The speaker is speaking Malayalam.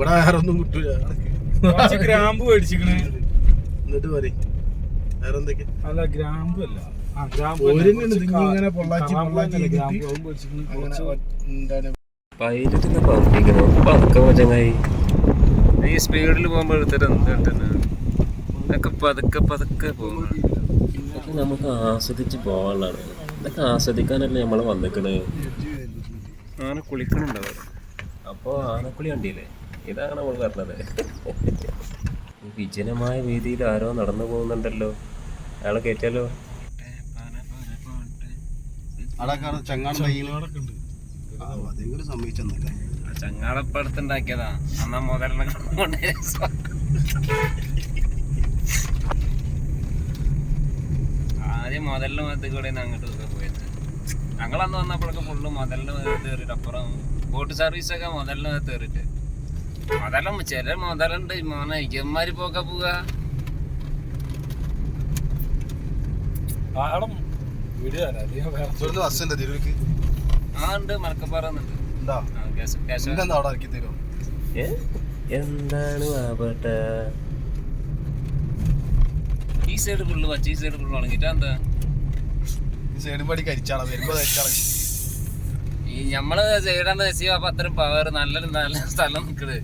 ഇവിടെ വേറെ ഒന്നും കിട്ടൂല ഗ്രാമ്പു മേടിച്ചിക്കണ് എന്നിട്ട് പറയും. വേറെ എന്തൊക്കെ അല്ല. ഗ്രാമ്പ് പൈലറ്റിനെ പറഞ്ഞിരിക്കണോ പതുക്കെ ഈ സ്പീഡിൽ പോകുമ്പോൾ എടുത്തിട്ട് എന്താണ് ഇതൊക്കെ പതുക്കെ പതുക്കെ പോകുന്നത് ഇതൊക്കെ നമുക്ക് ആസ്വദിച്ച് പോകാനുള്ളതാണ് ഇതൊക്കെ ആസ്വദിക്കാനല്ലേ നമ്മൾ വന്നിക്കണേ. ആന കുളിക്കണുണ്ടാവും അപ്പോൾ ആനക്കുളി കണ്ടില്ലേ? ഇതാണ് നമ്മൾ പറഞ്ഞത്. ഈ വിജനമായ രീതിയിൽ ആരോ നടന്നു പോകുന്നുണ്ടല്ലോ. അയാളെ കയറ്റാലോ ചങ്ങാടപ്പടുത്തുണ്ടാക്കിയതാ. അന്നാ മുതലിനെ ആദ്യം മതത്തിൽ കൂടെ അങ്ങോട്ട് പോയത്. ഞങ്ങളന്ന് വന്നപ്പോഴൊക്കെ ഫുള്ള് മുതലിന് മതത്തിൽ കയറിയിട്ട് അപ്പുറം ബോട്ട് സർവീസ് ഒക്കെ മുതലിന്റെ മതത്തിൽ കയറിയിട്ട്. മുതലും ചില മുതലുണ്ട്. മോനെ ഇക്കന്മാര് പോക്ക പോക ആ ഉണ്ട് എന്താണ് വാപ്പട്ട ഈ സൈഡ് ഫുള്ള് പച്ച ഈ സൈഡ് ഫുള്ള് ഉണങ്ങിട്ടാ എന്താ? ഈ സൈഡ് പടി കരിച്ചാളാ വരുമ്പോ കരിച്ചാളാ. ഈ സൈഡാണ് എസ് അപ്പൊ അത്രയും പവർ നല്ലൊരു നല്ല സ്ഥലം നിക്കണ്.